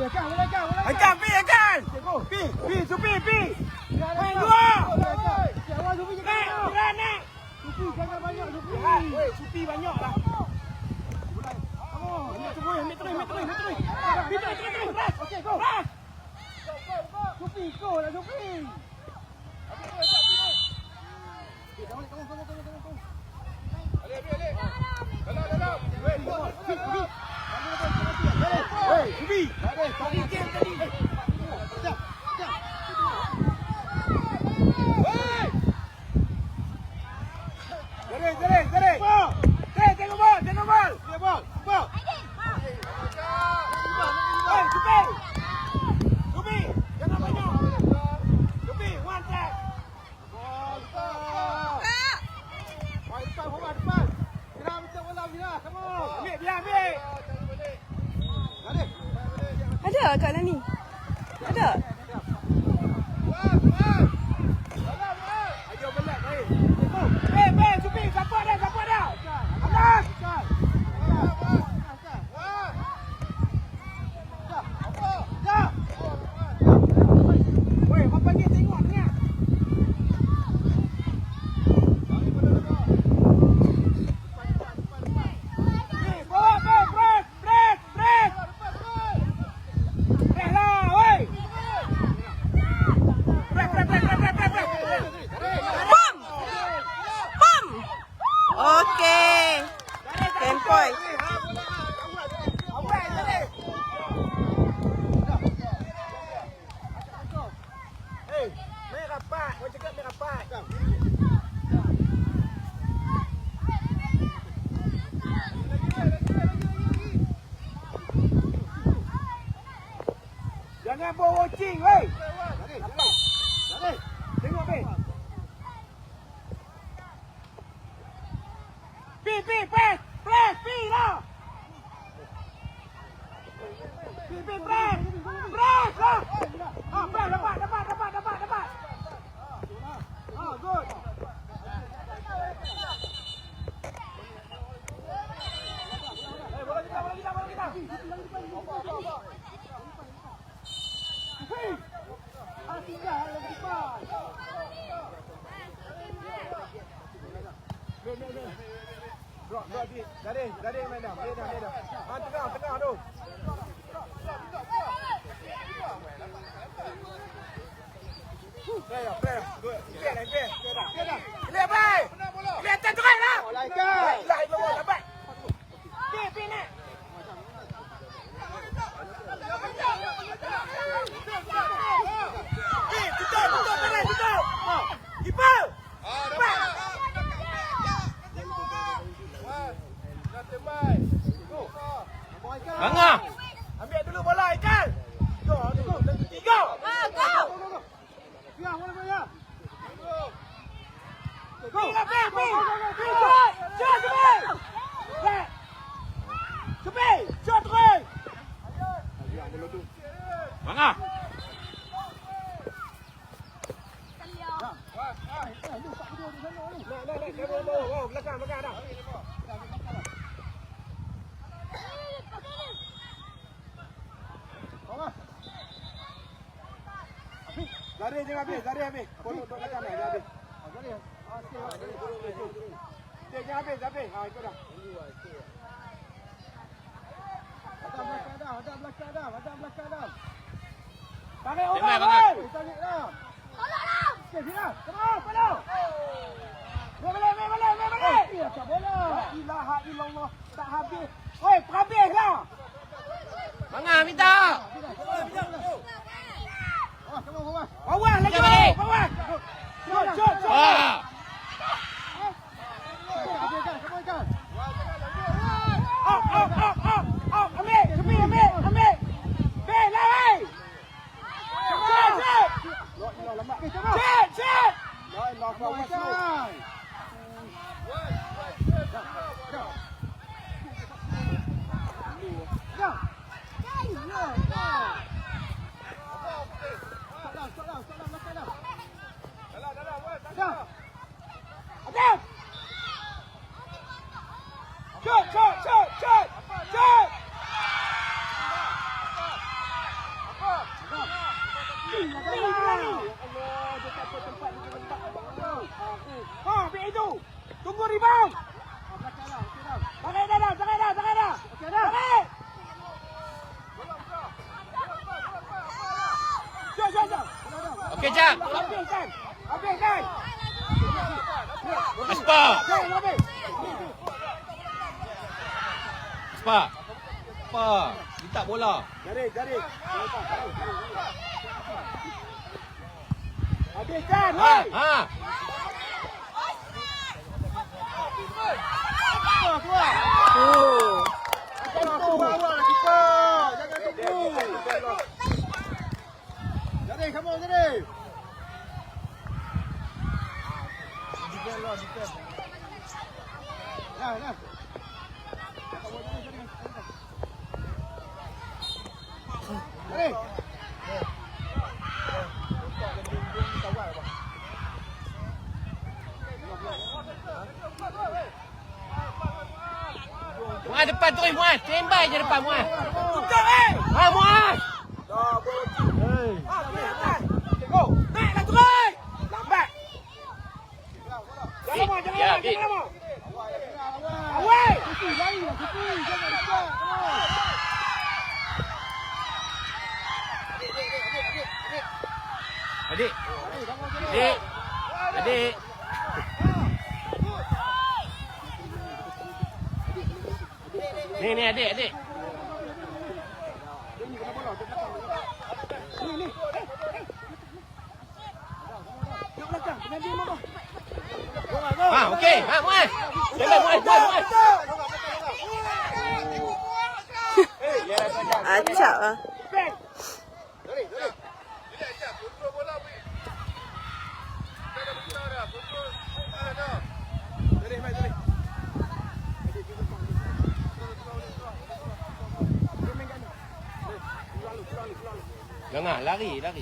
Haikal, pi, Haikal. Pi, pi, Supi, pi. Main dua. Nak, gerak, nak. Lihat, weh, Supi banyak lah. Ambil terus, ambil terus, ambil terus, ambil terus. Pi, terus, terus, terus. Ras. Okey, go. Ras. Supi, go lah Supi. Weh, Supi. Tadi game tadi. Jaring, Pi, Pi, press. Press, Pi lah. Pi, Pi, press. Press lah. Ah, press, dapat, dapat, dapat, dapat, dapat. Ah, good. Eh, bola kita, bola kita, bola kita. Hei. Ah, tinggal lagi depan. Ni, ni, ni. Drop, drop di. Garing, garing main dah. Main dah, main dah. Ah, tengah, tu. Play dah, play dah. Good. Play dah, play. Play dah. Play dah. Play, play. Play atas tu kan lah. Bola ikan. Lah, itu bola dapat. Play, play nak. Play, tutup, tutup, play, tutup. Keeper. Cepat. Bangah. Ambil dulu bola, Ikan. Go, go. Tiga. Biar, bola biar. Go. Pi, pi, pi. Pi, shot. Shot, Cepi. Back. Cepi. Shot terus. Bangah. Nak, nak, nak. Garing jangan habis, garing habis. Duduk belakang dah, jangan habis. Dia jangan habis, habis. Ha, ikut dah. Hadap belakang dah, hadap belakang dah, hadap belakang dah. Tengah, orang. Eh, tarik dah. Tak bola. La ilaha illallah. Tak habis. Oi, habis lah. Bangah minta. Come on, come on. Bawah lagi balik. bawah. rebound. Bagai dah dah, bagai dah, bagai dah. Okey dah. Bagai. Jom, jom, jom. Okey, jom. Habiskan. Habiskan. Aspa. Aspa. Aspa. Minta bola. Jari, jari. Habiskan. Ha, ha. Keluar, keluar. Oh. Keluar, keluar awak lah, keeper. Jangan tunggu. Jari, come on, jari. Defend lah, defend. Nah, nah. Jari. Muaz depan terus Muaz. Standby je depan Muaz. Tukar, eh. Ha Muaz. Hey. Go. Naiklah terus. Lambat. Jangan lama, jangan lama, Bik. jangan lama. Awal. Suki, lari lah, Suki. Jangan dekat. Adik. Adik. Adik. Ni ni adik adik. Ni, ni. Eh, eh. Kat belakang, kena dia mama. Go lah, go. Ha okey. Ha Muaz. Jalan Muaz Muaz Muaz. Acap ah. 能啊拉个椅拉个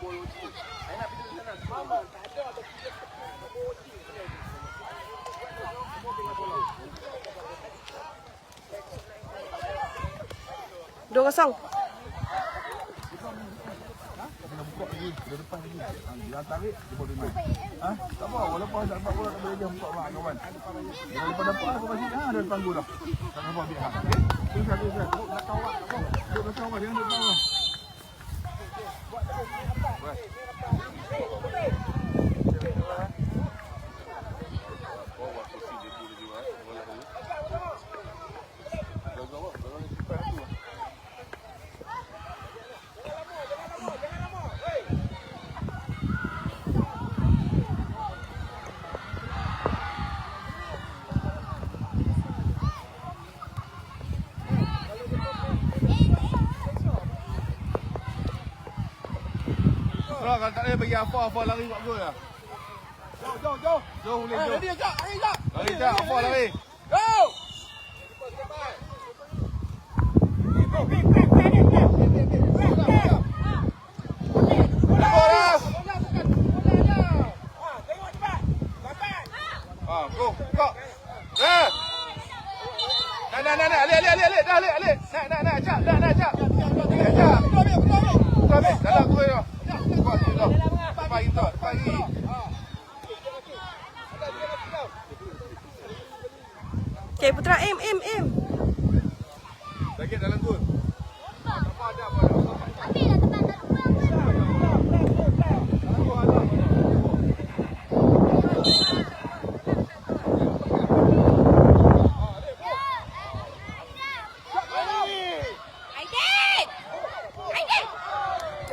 bocil. 2-0. Kena buka lagi, ke depan lagi. Ha, Dia tarik, dia boleh main. Ha? Tak apa, walaupun tak dapat bola, tak boleh dia buka mak kawan. Dia lepas dapat, aku masih, ha, dia depan gol dah. Tak apa, biar. Ha. Okey? Teruskan, teruskan. Duduk belakang awak, tak apa. Duduk belakang awak, jangan duduk belakang awak. Kalau kalau tak boleh bagi apa apa lari buat gol lah. Jom, jom, jom. Jom boleh Eh, jom. Lari ajak, lari ajak. Lari tak apa lari. Go! Go, big, big, big, big, big. Big, big. Bola, bola. Bola bukan, bola je. Ha, tengok cepat. Lambat. Ha, go, go. Eh. Nak nak nak nak, alik alik alik alik, dah alik alik. Nak nak nak, ajak, nak nak ajak. Tu dah. Kita, ni. Okay, Putra, aim, aim, aim. Lagi dalam tu.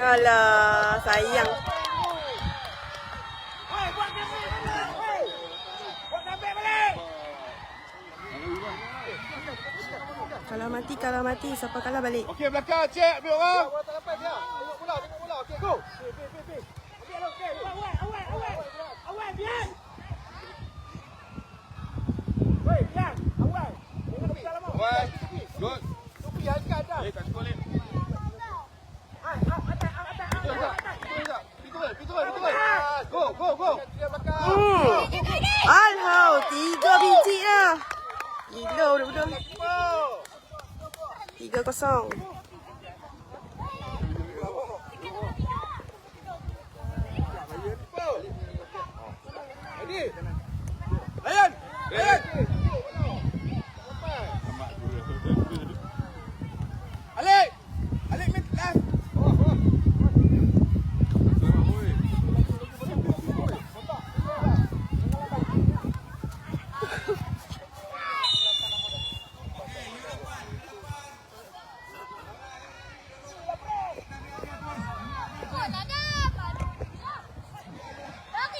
Alah, sayang. Hei, buat nampak balik. Hei. Buat nampak balik. Kalau mati, kalau mati. Siapa kalah balik. Okey, belakang cek ambil orang. Ambil lah, okey. Awal, awal, awal. Awal, biar. Hei, biar. Awal. Jangan besar lama. One. Good. Eh, kat sekolah ni. Hai, ah, atas, ah, atas, ah, atas, atas. Pintu ni, pintu ni, pintu ni. Go, go, go. Alhau, tiga biji dah. Gila betul-betul. Tiga kosong. Layan. Layan. Alik. Alik mid left.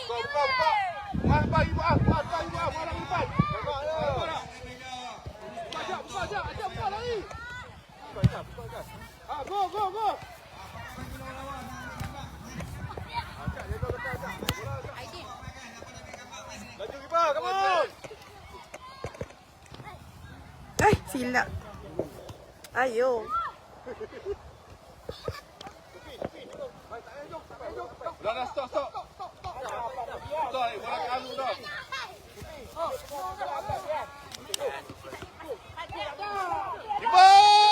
Buka, buka, buka. Buat depan, ibu ah. Buat depan, ibu ah. Buat depan. Buka dah. Buka jap, buka jap. Ajak buka lari. Buka jap, buka jap. Ah, go, go, go. Laju kipas, come on. Eh, silap. Ayo. Dah, dah, stop, stop. Stop, eh. Bola kat Alu dah. Kipas!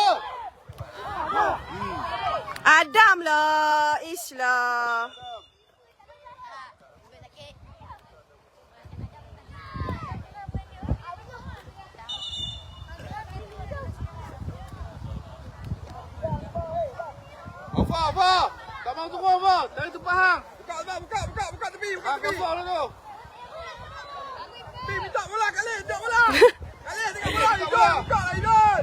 Adam lah. Ish lah. Apa, apa? Tak mahu turun apa? Dari tempat hang. Buka, buka, buka, buka, buka tepi, buka tepi. Hang kosong tu. Tepi, minta bola kali, minta bola. Kali, tengok bola, Idol. Buka lah, Idol.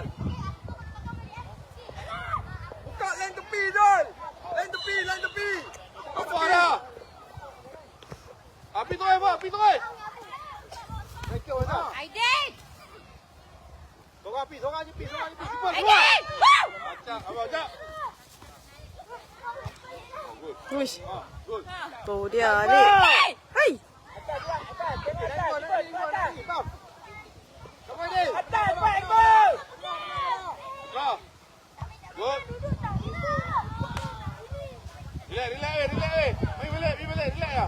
Buka lain tepi, Idol. Lain tepi, lain tepi. Apa dah? Api tu, apa? Api tu, eh. Thank you, mana? Aidin! Sorang api, sorang api, sorang api. Cepat, keluar. Aidin! Woo! Acak, abang, acak. Uish. Ah, good. Tu dia ni. Hey! Hai. Come on, Idil. Atas, buat gol. Go. Good. Relax, relax, eh, relax, eh. Pergi balik, pergi balik, relax ya.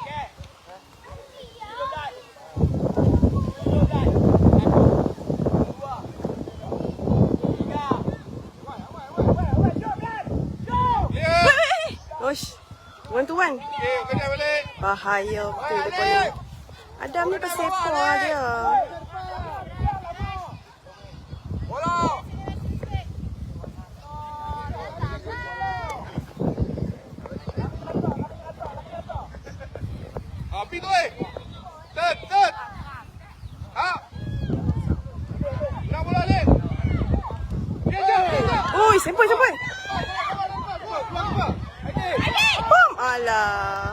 Clear. Uish. One. Okey, kena balik. Bahaya betul depan ni. Adam ni pesepah dia. Bola. Api tu eh. Tet, tet. Ha. Nak bola ni. Dia dia sempoi, sempoi. Paalam!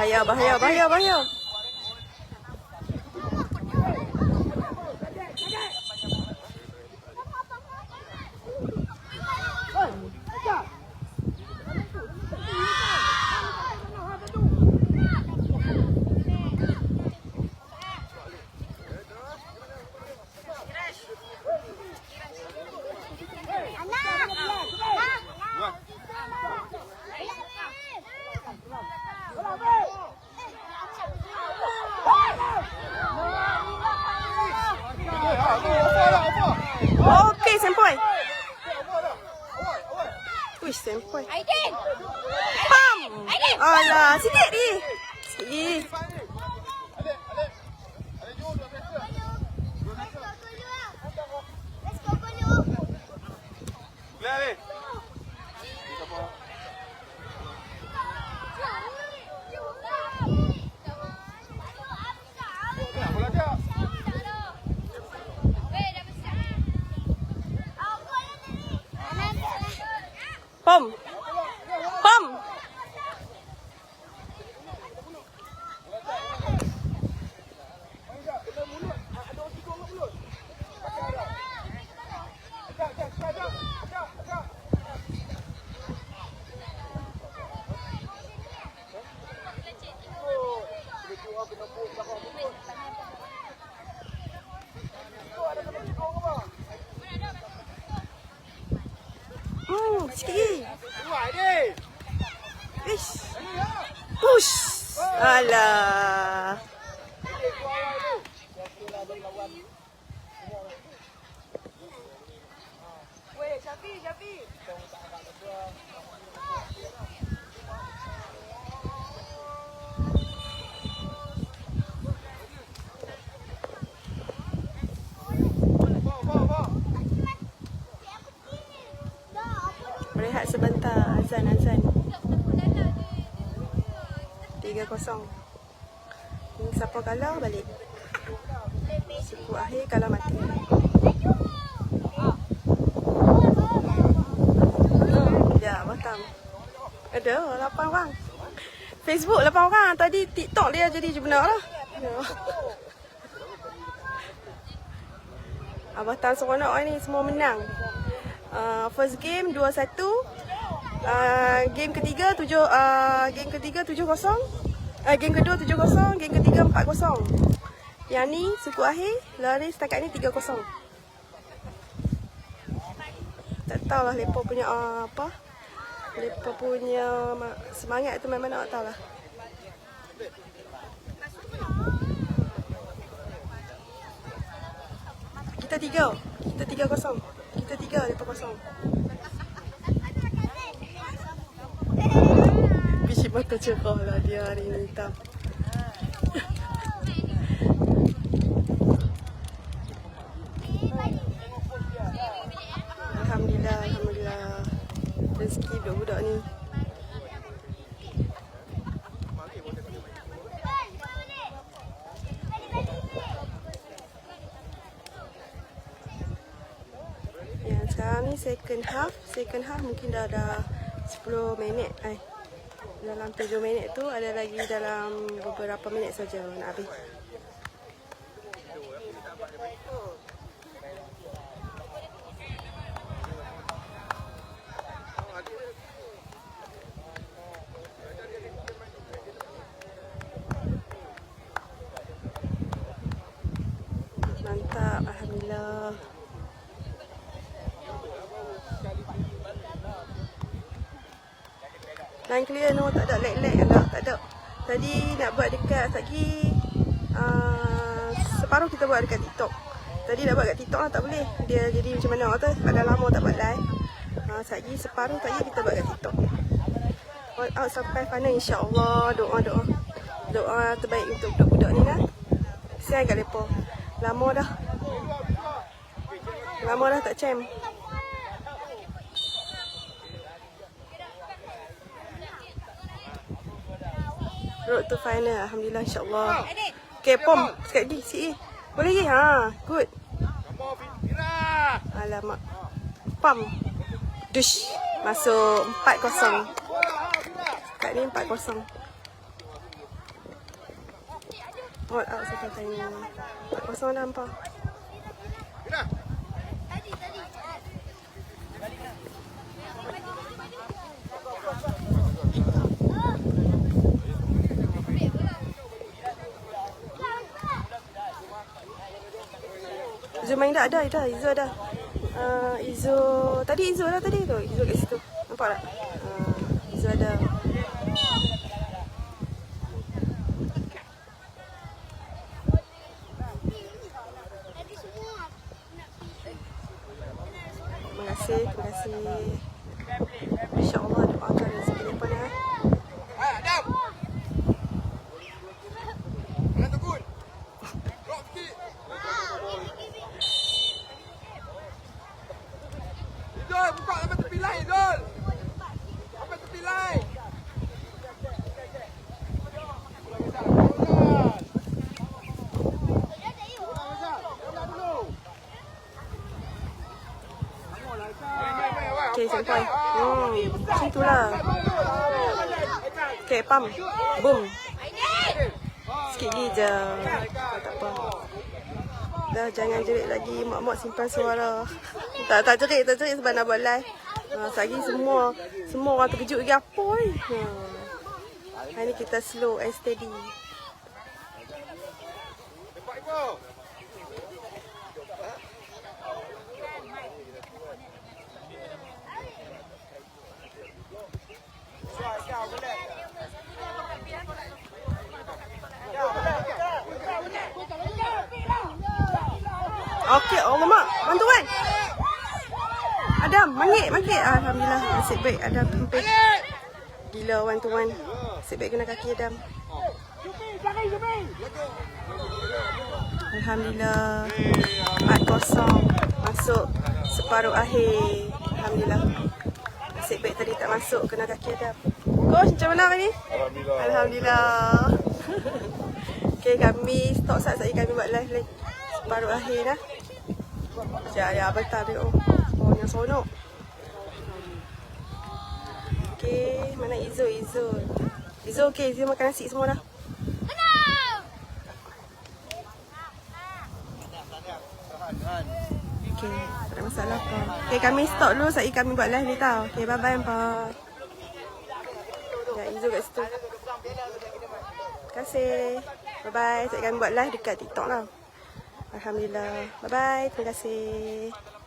Bahaya, bahaya, bahaya, Aiden! Pam! Alah, sikit ni. Sikit. Let's go! Clear Pam. Pam. Hmm, sikit lagi. Buat dia. Ish. Push. Alah. Berehat sebentar. Azan, azan. Tiga kosong. Ini siapa kalah balik. Suku akhir kalah mati. Ya, Batam. Ada lapan orang. Facebook lapan orang. Tadi TikTok dia jadi je benar lah. Abah Tan seronok ni semua menang. Uh, first game 2-1. Uh, game ketiga 7 uh, game ketiga 7-0. Uh, game kedua 7-0, game ketiga 4-0. Yang ni suku akhir lari setakat ni 3-0. Tak tahulah lepa punya uh, apa. Lepa punya ma- semangat tu memang nak tahu lah. Kita tiga. Kita tiga kosong. Kita tiga, lepa kosong. Mata cerah lah dia hari ni hitam. Alhamdulillah, Alhamdulillah. Rezeki budak-budak ni. Sekarang ni second half. Second half mungkin dah ada 10 minit. Eh, dalam 7 minit tu ada lagi dalam beberapa minit saja nak habis. Tak lag-lag tak, tak ada. Tadi nak buat dekat lagi uh, separuh kita buat dekat TikTok. Tadi nak buat kat TikTok lah tak boleh. Dia jadi macam mana tu, pada lama tak buat live. Uh, lagi separuh tadi kita buat kat TikTok. All out sampai final insya-Allah. Doa-doa. Doa terbaik untuk budak-budak ni lah. Kesian kat lepo. Lama dah. Lama dah tak champ. Road to final. Alhamdulillah insyaAllah. Okay pom Sekejap lagi sikit Boleh lagi? Ha Good. Alamak. Pam Dush. Masuk 4-0 Kat ni 4-0 All out sampai final 4-0 dah hampa Main dah ada dah Izo ada uh, Izo Tadi Izo dah tadi tu. Izo kat situ. Nampak tak? Uh, Izo ada Terima kasih Terima kasih InsyaAllah itulah. Okay, pam. Boom. Sikit lagi je. Tak, apa. Dah jangan jerit lagi. Mak-mak simpan suara. Tak, tak jerit. Tak jerit sebab nak buat live. Ha, lagi semua semua orang terkejut lagi apa ni. Ha. Hari ni kita slow and steady. Okey, Allah mak. Bantuan. Adam, mangit, mangit. Alhamdulillah, nasib baik Adam pimpin. Gila one to one. Nasib baik kena kaki Adam. Alhamdulillah. 4-0. Masuk separuh akhir. Alhamdulillah. Nasib baik tadi tak masuk kena kaki Adam. Coach, macam mana hari ni? Alhamdulillah. Alhamdulillah. okay, kami stop saat lagi kami buat live lagi. Separuh akhir dah. Abang tak ada. Oh, yang sonok. Okay, mana Izo, Izo. Izo okay, Izo makan nasi semua dah. Okay, tak ada masalah apa. Okay, kami stop dulu sekejap kami buat live ni tau. Okay, bye-bye, Empat. Ya, Izo kat situ. Terima kasih. Bye-bye. Sekejap kami buat live dekat TikTok lah. Alhamdulillah. Bye-bye. Terima kasih.